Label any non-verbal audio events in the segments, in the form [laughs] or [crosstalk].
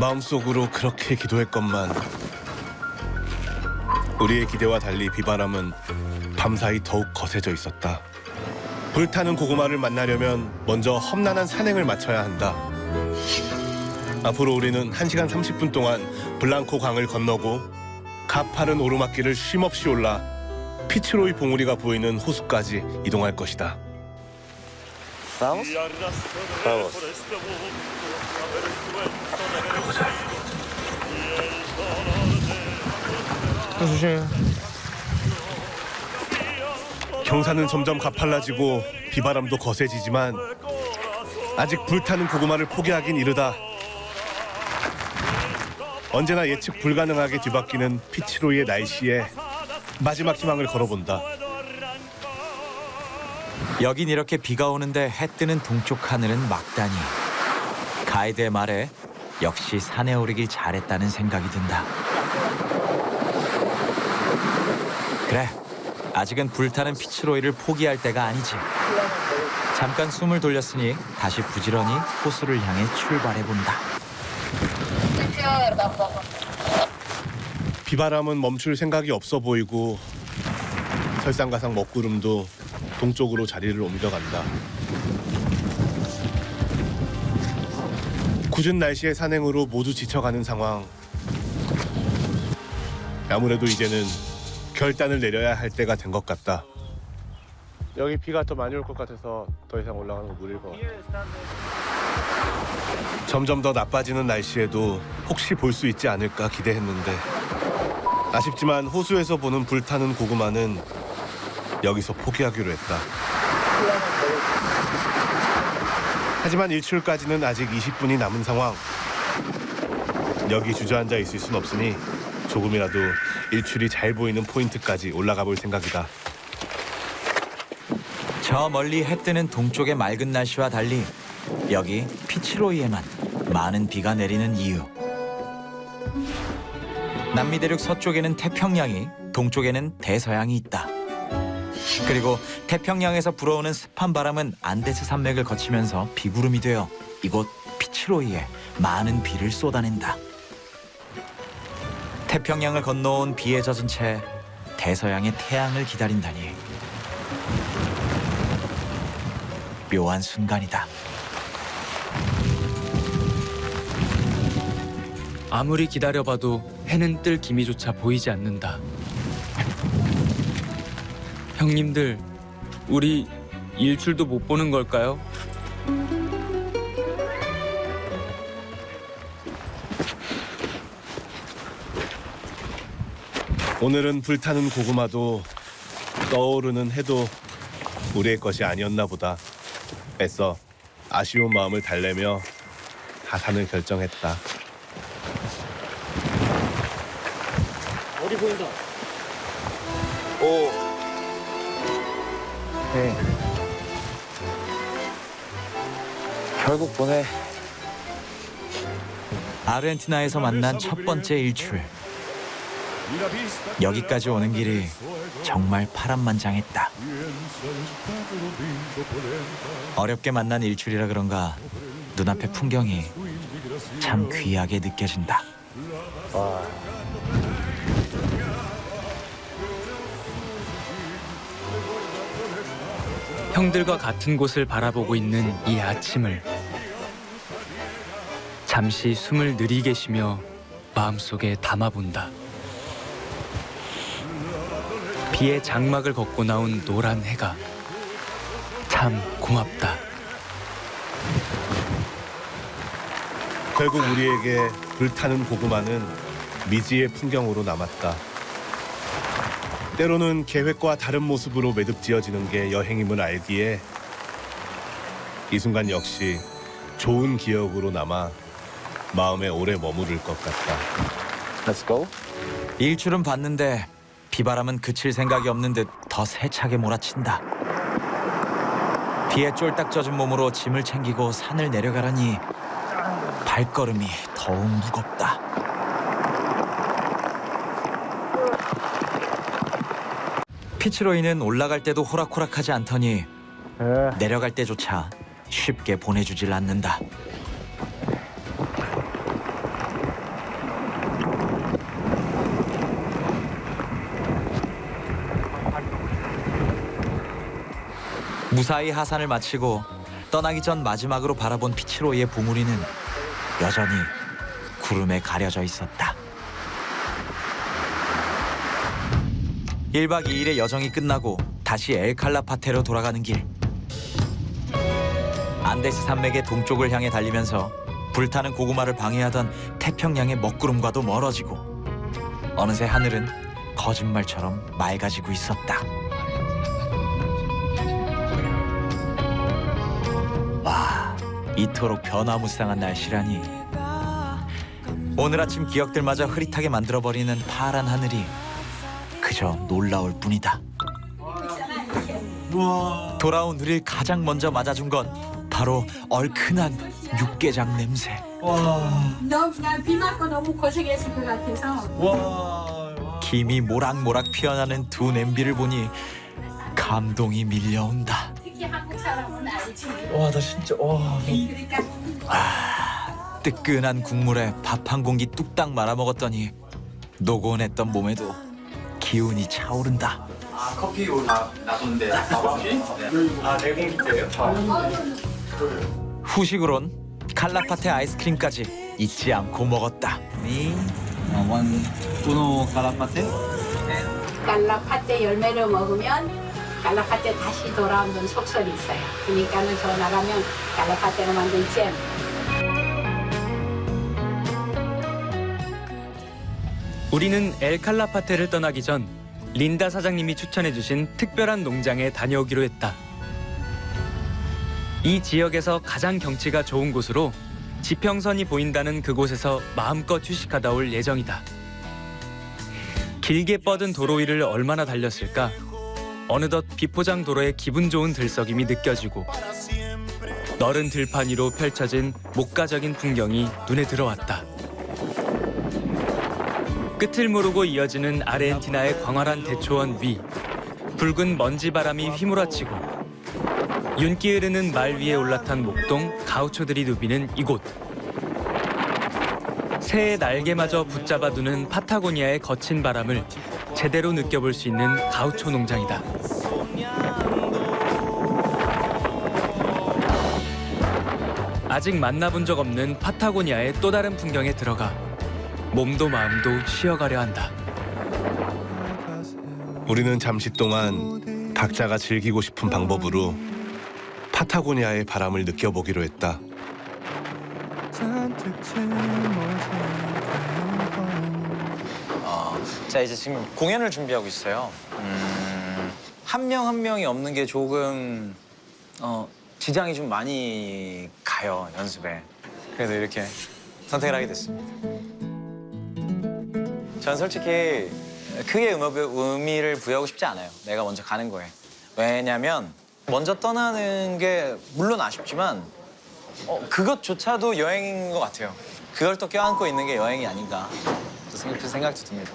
마음속으로 그렇게 기도했건만 우리의 기대와 달리 비바람은 밤사이 더욱 거세져 있었다. 불타는 고구마를 만나려면 먼저 험난한 산행을 마쳐야 한다. 앞으로 우리는 1시간 30분 동안 블랑코 강을 건너고 가파른 오르막길을 쉼없이 올라 피츠로이 봉우리가 보이는 호수까지 이동할 것이다. Vamos? Vamos. 조심해. 경사는 점점 가팔라지고 비바람도 거세지지만 아직 불타는 고구마를 포기하긴 이르다. 언제나 예측 불가능하게 뒤바뀌는 피치로이의 날씨에 마지막 희망을 걸어본다. 여긴 이렇게 비가 오는데 해 뜨는 동쪽 하늘은 막다니. 가이드의 말에 역시 산에 오르길 잘했다는 생각이 든다. 그래, 아직은 불타는 피츠로이를 포기할 때가 아니지. 잠깐 숨을 돌렸으니 다시 부지런히 호수를 향해 출발해 본다. 비바람은 멈출 생각이 없어 보이고 설상가상 먹구름도 동쪽으로 자리를 옮겨간다. 굳은 날씨의 산행으로 모두 지쳐가는 상황. 아무래도 이제는 결단을 내려야 할 때가 된 것 같다. 여기 비가 더 많이 올 것 같아서 더 이상 올라가는 거 무리일 것 같아. 점점 더 나빠지는 날씨에도 혹시 볼 수 있지 않을까 기대했는데 아쉽지만 호수에서 보는 불타는 고구마는 여기서 포기하기로 했다. 하지만 일출까지는 아직 20분이 남은 상황. 여기 주저앉아 있을 순 없으니 조금이라도 일출이 잘 보이는 포인트까지 올라가 볼 생각이다. 저 멀리 해 뜨는 동쪽의 맑은 날씨와 달리 여기 피치로이에만 많은 비가 내리는 이유. 남미 대륙 서쪽에는 태평양이, 동쪽에는 대서양이 있다. 그리고 태평양에서 불어오는 습한 바람은 안데스 산맥을 거치면서 비구름이 되어 이곳 피치로이에 많은 비를 쏟아낸다. 태평양을 건너온 비에 젖은 채 대서양의 태양을 기다린다니 묘한 순간이다. 아무리 기다려봐도 해는 뜰 기미조차 보이지 않는다. 형님들, 우리 일출도 못 보는 걸까요? 오늘은 불타는 고구마도 떠오르는 해도 우리의 것이 아니었나 보다. 애써 아쉬운 마음을 달래며 하산을 결정했다. 어디 보인다. 오, 네. 결국 보내. 아르헨티나에서 만난 첫 번째 일출. 여기까지 오는 길이 정말 파란만장했다. 어렵게 만난 일출이라 그런가 눈앞의 풍경이 참 귀하게 느껴진다. 형들과 같은 곳을 바라보고 있는 이 아침을 잠시 숨을 느리게 쉬며 마음속에 담아본다. 비의 장막을 걷고 나온 노란 해가 참 고맙다. 결국 우리에게 불타는 고구마는 미지의 풍경으로 남았다. 때로는 계획과 다른 모습으로 매듭지어지는 게 여행임을 알기에 이 순간 역시 좋은 기억으로 남아 마음에 오래 머무를 것 같다. Let's go. 일출은 봤는데 비바람은 그칠 생각이 없는 듯 더 세차게 몰아친다. 비에 쫄딱 젖은 몸으로 짐을 챙기고 산을 내려가라니 발걸음이 더욱 무겁다. 피츠로이는 올라갈 때도 호락호락하지 않더니 에, 내려갈 때조차 쉽게 보내주질 않는다. 무사히 하산을 마치고 떠나기 전 마지막으로 바라본 피치로이의 봉우리는 여전히 구름에 가려져 있었다. 1박 2일의 여정이 끝나고 다시 엘칼라파테로 돌아가는 길. 안데스 산맥의 동쪽을 향해 달리면서 불타는 고구마를 방해하던 태평양의 먹구름과도 멀어지고 어느새 하늘은 거짓말처럼 맑아지고 있었다. 와, 이토록 변화무쌍한 날씨라니. 오늘 아침 기억들마저 흐릿하게 만들어버리는 파란 하늘이 그저 놀라울 뿐이다. 돌아온 우리를 가장 먼저 맞아준 건 바로 얼큰한 육개장 냄새. 너 그냥 비 맞고 너무 고생했을 것 같아서 김이 모락모락 피어나는 두 냄비를 보니 감동이 밀려온다. 특히 한국 사람은 알지 와, 나 진짜, 와. 그러니까 뜨끈한 국물에 밥 한 공기 뚝딱 말아 먹었더니 노곤했던 몸에도 기운이 차오른다. 후식으론 칼라파테 아이스크림까지 잊지 않고 먹었다. 갈라파테? 열매를 먹으면 갈라파테 다시 돌아오는 속설이 있어요. 그러니까는 저 나가면 갈라파테로 만든 잼 우리는 엘칼라파테를 떠나기 전 린다 사장님이 추천해주신 특별한 농장에 다녀오기로 했다. 이 지역에서 가장 경치가 좋은 곳으로 지평선이 보인다는 그곳에서 마음껏 휴식하다 올 예정이다. 길게 뻗은 도로 위를 얼마나 달렸을까? 어느덧 비포장 도로의 기분 좋은 들썩임이 느껴지고 너른 들판 위로 펼쳐진 목가적인 풍경이 눈에 들어왔다. 끝을 모르고 이어지는 아르헨티나의 광활한 대초원 위 붉은 먼지 바람이 휘몰아치고 윤기 흐르는 말 위에 올라탄 목동 가우초들이 누비는 이곳 새의 날개마저 붙잡아 두는 파타고니아의 거친 바람을 제대로 느껴볼 수 있는 가우초 농장이다. 아직 만나본 적 없는 파타고니아의 또 다른 풍경에 들어가 몸도 마음도 쉬어가려 한다. 우리는 잠시 동안 각자가 즐기고 싶은 방법으로 파타고니아의 바람을 느껴보기로 했다. 어, 자 이제 지금 공연을 준비하고 있어요. 음, 한명 한 명이 없는 게 조금 어, 지장이 좀 많이 가요 연습에. 그래서 이렇게 선택을 하게 됐습니다. 전 솔직히 크게 음업, 의미를 부여하고 싶지 않아요. 내가 먼저 가는 거에. 왜냐면 먼저 떠나는 게 물론 아쉽지만 어, 그것조차도 여행인 것 같아요. 그걸 또 껴안고 있는 게 여행이 아닌가 또 생각, 생각도 듭니다.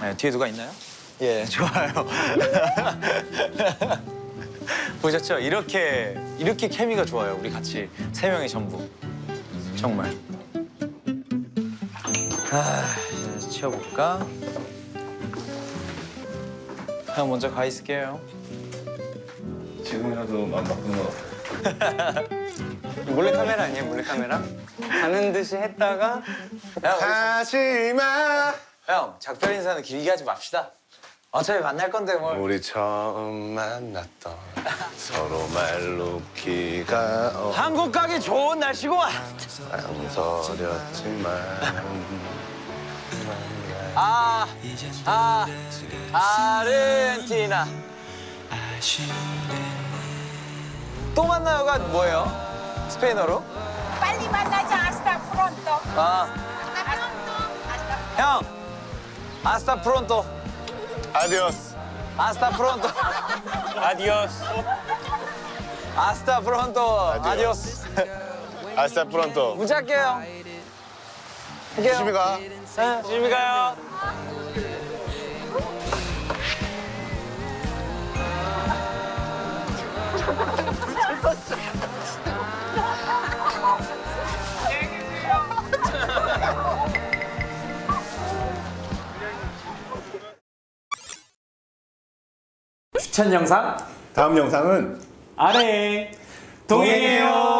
네, 뒤에 누가 있나요? 예, [laughs] 좋아요. [laughs] 보셨죠? 이렇게 이렇게 케미가 좋아요. 우리 같이 세 명이 전부 정말. 아, 이제 치워볼까? 형 먼저 가 있을게요. 지금이라도 마음 바꾸는 것 같아. [laughs] 몰래 카메라 아니에요? 몰래 카메라? 가는 듯이 했다가 야, 하지마 우리, 형 작별 인사는 길게 하지 맙시다. 어차피 만날 건데 뭘. 우리 처음 만났던 [laughs] 서로 말 놓기가 한국 가기 좋은 날씨구만. 망설였지만 아, 아, 아르헨티나. 또 만나요가 뭐예요? 스페인어로? 빨리 만나자 아스타 프론토 아, 형. 아스타 프론토. 아디오스 아스타 프론토. 아디오스. 아스타 프론토. 아디오스. 아스타 프론토 문자 할게요. 할게요. 조심히 가 네, 조심히 가요. 추천 영상 다음 영상은 아래 동행해요.